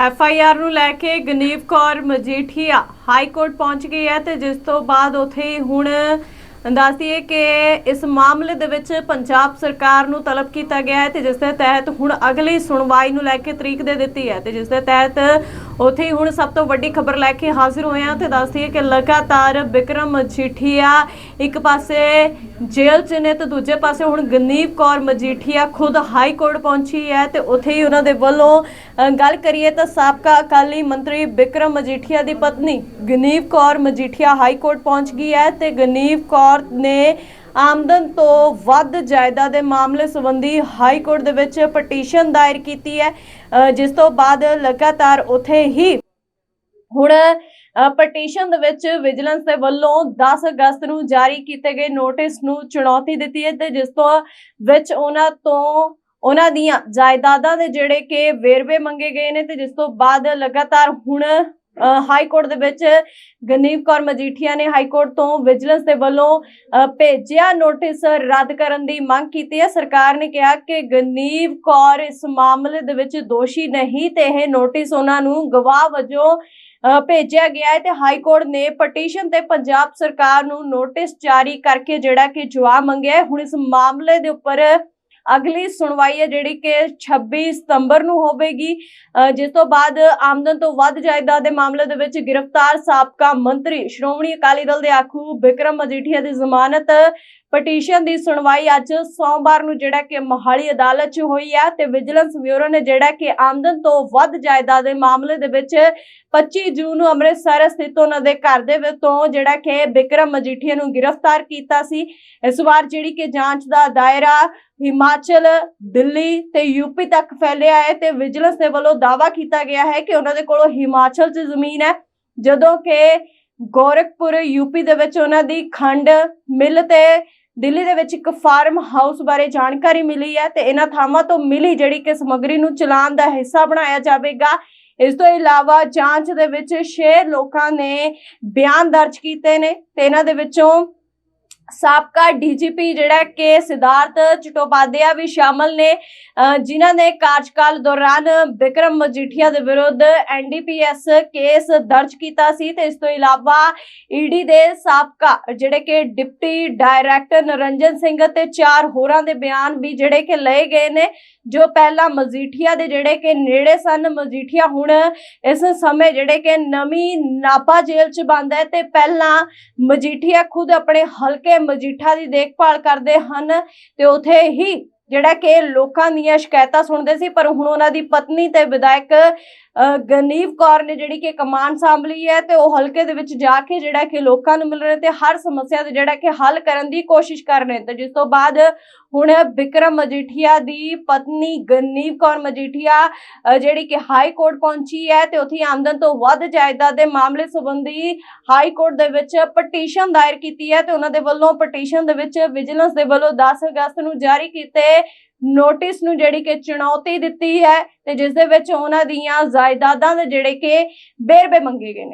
F I R ਨੂੰ ਲੈ ਕੇ ਗਨੀਵ ਕੌਰ ਮਜੀਠੀਆ ਹਾਈ ਕੋਰਟ ਪਹੁੰਚ ਗਈ ਹੈ ਤੇ ਜਿਸ ਤੋਂ ਬਾਅਦ ਉਥੇ ਹੁਣ ਦੱਸਦੀਏ ਕਿ ਇਸ ਮਾਮਲੇ ਦੇ ਵਿੱਚ ਪੰਜਾਬ ਸਰਕਾਰ ਨੂੰ ਤਲਬ ਕੀਤਾ ਗਿਆ ਹੈ ਤੇ ਜਿਸ ਦੇ ਤਹਿਤ ਹੁਣ ਅਗਲੀ ਸੁਣਵਾਈ ਨੂੰ ਲੈ ਕੇ ਤਰੀਕ ਦੇ ਦਿੱਤੀ ਹੈ ਤੇ ਜਿਸ ਦੇ ਤਹਿਤ ਉੱਥੇ ਹੀ ਹੁਣ ਸਭ ਤੋਂ ਵੱਡੀ ਖਬਰ ਲੈ ਕੇ ਹਾਜ਼ਰ ਹੋਏ ਹਾਂ ਤੇ ਦੱਸਦੀਏ ਕਿ ਲਗਾਤਾਰ ਵਿਕਰਮ ਮਜੀਠੀਆ ਇੱਕ ਪਾਸੇ ਜੇਲ੍ਹ 'ਚ ਨੇ ਤੇ ਦੂਜੇ ਪਾਸੇ ਹੁਣ ਗਨੀਪ ਕੌਰ ਮਜੀਠੀਆ ਖੁਦ ਹਾਈ ਕੋਰਟ ਪਹੁੰਚੀ ਹੈ ਤੇ ਉੱਥੇ ਹੀ ਉਹਨਾਂ ਦੇ ਵੱਲੋਂ ਗੱਲ ਕਰੀਏ ਤਾਂ ਸਾਬਕਾ ਅਕਾਲੀ ਮੰਤਰੀ ਵਿਕਰਮ ਮਜੀਠੀਆ ਦੀ ਪਤਨੀ ਗਨੀਪ ਕੌਰ ਮਜੀਠੀਆ ਹਾਈ ਕੋਰਟ ਪਹੁੰਚ ਗਈ ਹੈ ਤੇ ਗਨੀਪ ਕੌਰ ਨੇ ਆਮਦਨ ਤੋਂ ਵੱਧ ਜਾਇਦਾਦ ਦੇ ਮਾਮਲੇ ਸੰਬੰਧੀ ਹਾਈ ਕੋਰਟ ਦੇ ਵਿੱਚ ਪਟੀਸ਼ਨ ਦਾਇਰ ਕੀਤੀ ਹੈ ਜਿਸ ਤੋਂ ਬਾਅਦ ਲਗਾਤਾਰ ਉੱਥੇ ਹੀ ਹੁਣ ਪਟੀਸ਼ਨ ਦੇ ਵਿੱਚ ਵਿਜੀਲੈਂਸ ਦੇ ਵੱਲੋਂ 10 ਅਗਸਤ ਨੂੰ ਜਾਰੀ ਕੀਤੇ ਗਏ ਨੋਟਿਸ ਨੂੰ ਚੁਣੌਤੀ ਦਿੱਤੀ ਹੈ ਤੇ ਜਿਸ ਤੋਂ ਵਿੱਚ ਉਹਨਾਂ ਤੋਂ ਉਹਨਾਂ ਦੀਆਂ ਜਾਇਦਾਦਾਂ ਦੇ ਜਿਹੜੇ ਕਿ ਵੇਰਵੇ ਮੰਗੇ ਗਏ ਨੇ ਤੇ ਜਿਸ ਤੋਂ ਬਾਅਦ ਲਗਾਤਾਰ ਹੁਣ ਹਾਈ ਕੋਰਟ ਦੇ ਵਿੱਚ ਗਨੀਵ ਕੌਰ ਮਜੀਠੀਆ ਨੇ ਹਾਈ ਕੋਰਟ ਤੋਂ ਵਿਜੀਲੈਂਸ ਦੇ ਵੱਲੋਂ ਭੇਜਿਆ ਨੋਟਿਸ ਰੱਦ ਕਰਨ ਦੀ ਮੰਗ ਕੀਤੀ ਹੈ। ਸਰਕਾਰ ਨੇ ਕਿਹਾ ਕਿ ਗਨੀਵ ਕੌਰ ਇਸ ਮਾਮਲੇ ਦੇ ਵਿੱਚ ਦੋਸ਼ੀ ਨਹੀਂ ਤੇ ਇਹ ਨੋਟਿਸ ਉਹਨਾਂ ਨੂੰ ਗਵਾਹ ਵਜੋਂ ਅ, ਭੇਜਿਆ ਗਿਆ ਹੈ ਤੇ ਹਾਈ ਕੋਰਟ ਨੇ ਪਟੀਸ਼ਨ ਤੇ ਪੰਜਾਬ ਸਰਕਾਰ ਨੂੰ ਨੋਟਿਸ ਜਾਰੀ ਕਰਕੇ ਜਿਹੜਾ ਕਿ ਜਵਾਬ ਮੰਗਿਆ ਹੁਣ ਇਸ ਮਾਮਲੇ ਦੇ ਉੱਪਰ ਅਗਲੀ ਸੁਣਵਾਈ ਹੈ ਜਿਹੜੀ ਕਿ 26 ਸਤੰਬਰ ਨੂੰ ਹੋਵੇਗੀ ਅ, ਜਿਸ ਤੋਂ ਬਾਅਦ ਆਮਦਨ ਤੋਂ ਵੱਧ ਜਾਇਦਾਦ ਦੇ ਮਾਮਲੇ ਦੇ ਵਿੱਚ ਗ੍ਰਿਫਤਾਰ ਸਾਬਕਾ ਮੰਤਰੀ ਸ਼੍ਰੋਮਣੀ ਅਕਾਲੀ ਦਲ ਦੇ ਆਖੂ ਬਿਕਰਮ ਮਜੀਠੀਆ ਦੀ ਜ਼ਮਾਨਤ ਪਟੀਸ਼ਨ ਦੀ ਸੁਣਵਾਈ ਅੱਜ ਸੋਮਵਾਰ ਨੂੰ ਜਿਹੜਾ ਕਿ ਮੋਹਾਲੀ ਅਦਾਲਤ 'ਚ ਹੋਈ ਹੈ ਤੇ ਵਿਜੀਲੈਂਸ ਬਿਊਰੋ ਨੇ ਜਿਹੜਾ ਕਿ ਆਮਦਨ ਤੋਂ ਵੱਧ ਜਾਇਦਾਦ ਦੇ ਮਾਮਲੇ ਦੇ ਵਿੱਚ 25 ਜੂਨ ਨੂੰ ਅੰਮ੍ਰਿਤਸਰ ਸਥਿਤ ਉਹਨਾਂ ਦੇ ਘਰ ਦੇ ਵਿੱਚੋਂ ਜਿਹੜਾ ਕਿ ਬਿਕਰਮ ਮਜੀਠੀਆ ਨੂੰ ਗ੍ਰਿਫਤਾਰ ਕੀਤਾ ਸੀ। ਇਸ ਵਾਰ ਜਿਹੜੀ ਕਿ ਜਾਂਚ ਦਾ ਦਾਇਰਾ ਹਿਮਾਚਲ, ਦਿੱਲੀ ਤੇ ਯੂਪੀ ਤੱਕ ਫੈਲਿਆ ਹੈ ਤੇ ਵਿਜੀਲੈਂਸ ਦੇ ਵੱਲੋਂ ਦਾਅਵਾ ਕੀਤਾ ਗਿਆ ਹੈ ਕਿ ਉਹਨਾਂ ਦੇ ਕੋਲੋਂ ਹਿਮਾਚਲ 'ਚ ਜ਼ਮੀਨ ਹੈ। ਜਦੋਂ ਕਿ ਗੋਰਖਪੁਰ, ਯੂਪੀ ਦੇ ਵਿੱਚ ਉਹਨਾਂ ਦੀ ਖੰਡ, ਮਿਲ ਤੇ ਦਿੱਲੀ ਦੇ ਵਿੱਚ ਇੱਕ ਫਾਰਮ ਹਾਊਸ ਬਾਰੇ ਜਾਣਕਾਰੀ ਮਿਲੀ ਹੈ ਤੇ ਇਹਨਾਂ ਥਾਵਾਂ ਤੋਂ ਮਿਲੀ ਜਿਹੜੀ ਕਿ ਸਮੱਗਰੀ ਨੂੰ ਚਲਾਨ ਦਾ ਹਿੱਸਾ ਬਣਾਇਆ ਜਾਵੇਗਾ। ਇਸ ਤੋਂ ਇਲਾਵਾ ਜਾਂਚ ਦੇ ਵਿੱਚ 6 ਲੋਕਾਂ ਨੇ ਬਿਆਨ ਦਰਜ ਕੀਤੇ ਨੇ ਤੇ ਇਹਨਾਂ ਦੇ ਵਿੱਚੋਂ ਸਾਬਕਾ ਡੀਜੀਪੀ ਜਿਹੜਾ ਕਿ ਸਿਧਾਰਥ ਚਟੋਪਾਧਿਆ ਵੀ ਸ਼ਾਮਲ ਨੇ, ਅਹ ਜਿਨ੍ਹਾਂ ਨੇ ਕਾਰਜਕਾਲ ਦੌਰਾਨ ਵਿਕਰਮ ਮਜੀਠੀਆ ਦੇ ਵਿਰੁੱਧ ਐਨਡੀਪੀਐਸ ਕੇਸ ਦਰਜ ਕੀਤਾ ਸੀ ਤੇ ਇਸ ਤੋਂ ਇਲਾਵਾ ਈਡੀ ਦੇ ਸਾਬਕਾ ਜਿਹੜੇ ਕਿ ਡਿਪਟੀ ਡਾਇਰੈਕਟਰ ਨਰਿੰਜਨ ਸਿੰਘ ਤੇ ਚਾਰ ਹੋਰਾਂ ਦੇ ਬਿਆਨ ਵੀ ਜਿਹੜੇ ਕਿ ਲਏ ਗਏ ਨੇ, ਜੋ ਪਹਿਲਾਂ ਮਜੀਠੀਆ ਦੇ ਜਿਹੜੇ ਕਿ ਨੇੜੇ ਸਨ। ਮਜੀਠੀਆ ਹੁਣ ਇਸ ਸਮੇਂ ਜਿਹੜੇ ਕਿ ਨਵੀਂ ਨਾਪਾ ਜੇਲ੍ਹ 'ਚ ਬੰਦ ਹੈ ਤੇ ਪਹਿਲਾਂ ਮਜੀਠੀਆ ਖੁਦ ਆਪਣੇ ਹਲਕੇ ਮਜੀਠਾ ਦੀ ਦੇਖਭਾਲ ਕਰਦੇ ਹਨ ਤੇ ਉਥੇ ਹੀ ਜਿਹੜਾ ਕਿ ਲੋਕਾਂ ਦੀਆਂ ਸ਼ਿਕਾਇਤਾਂ ਸੁਣਦੇ ਸੀ, ਪਰ ਹੁਣ ਉਹਨਾਂ ਦੀ ਪਤਨੀ ਤੇ ਵਿਧਾਇਕ ਗਨੀਵ ਕੌਰ ਨੇ ਜਿਹੜੀ ਕਿ ਕਮਾਨ ਸੰਭਲੀ ਹੈ ਤੇ ਉਹ ਹਲਕੇ ਦੇ ਵਿੱਚ ਜਾ ਕੇ ਜਿਹੜਾ ਕਿ ਲੋਕਾਂ ਨੂੰ ਮਿਲ ਰਹੇ ਤੇ ਹਰ ਸਮੱਸਿਆ ਦੇ ਜਿਹੜਾ ਕਿ ਹੱਲ ਕਰਨ ਦੀ ਕੋਸ਼ਿਸ਼ ਕਰ ਰਹੇ ਤੇ ਜਿਸ ਤੋਂ ਬਾਅਦ ਹੁਣ ਵਿਕਰਮ ਮਜੀਠੀਆ ਦੀ ਪਤਨੀ ਗਨੀਵ ਕੌਰ ਮਜੀਠੀਆ ਜਿਹੜੀ ਕਿ ਹਾਈ ਕੋਰਟ ਪਹੁੰਚੀ ਹੈ ਤੇ ਉੱਥੇ ਆਮਦਨ ਤੋਂ ਵੱਧ ਜਾਇਦਾਦ ਦੇ ਮਾਮਲੇ ਸੰਬੰਧੀ ਹਾਈ ਕੋਰਟ ਦੇ ਵਿੱਚ ਪਟੀਸ਼ਨ ਦਾਇਰ ਕੀਤੀ ਹੈ ਤੇ ਉਹਨਾਂ ਦੇ ਵੱਲੋਂ ਪਟੀਸ਼ਨ ਦੇ ਵਿੱਚ ਵਿਜੀਲੈਂਸ ਦੇ ਵੱਲੋਂ 10 ਅਗਸਤ ਨੂੰ ਜਾਰੀ ਕੀਤੇ ਨੋਟਿਸ ਨੂੰ ਜਿਹੜੀ ਕਿ ਚੁਣੌਤੀ ਦਿੱਤੀ ਹੈ ਤੇ ਜਿਸ ਦੇ ਵਿੱਚ ਉਹਨਾਂ ਦੀਆਂ ਜਾਇਦਾਦਾਂ ਦੇ ਜਿਹੜੇ ਕਿ ਬੇਰਬੇ ਮੰਗੇ ਗਏ ਨੇ।